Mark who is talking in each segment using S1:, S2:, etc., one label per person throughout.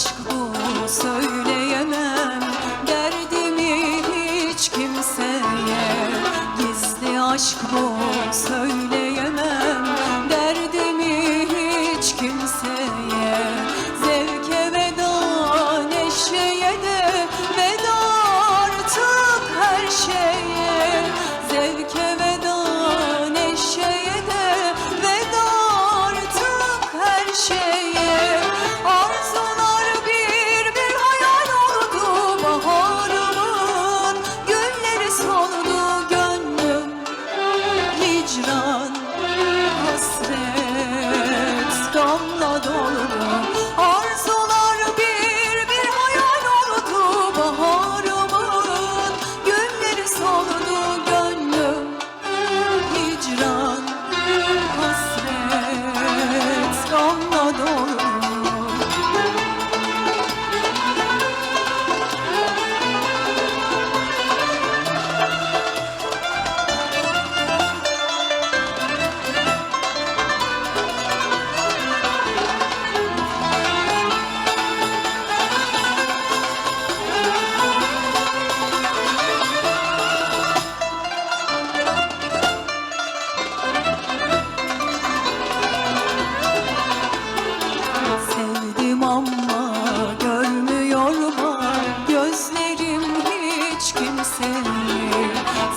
S1: Aşk bu söyleyemem. Derdimi hiç kimseye. Gizli aşk bu söyleyemem doğru. seni.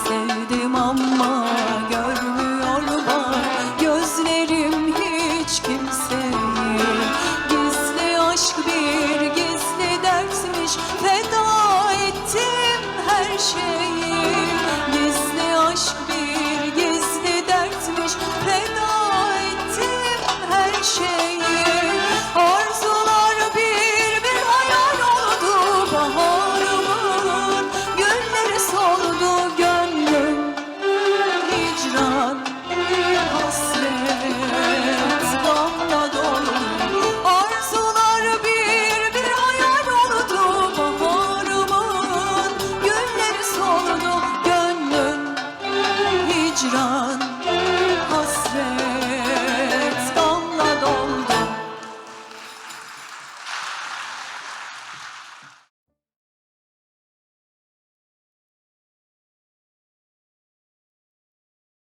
S1: Sevdim ama görmüyor Gözlerim hiç kimseyi. Gizli aşk bir gizli dertmiş. Feda ettim her şeyi. Gizli aşk bir gizli dertmiş. Feda ettim her şeyi.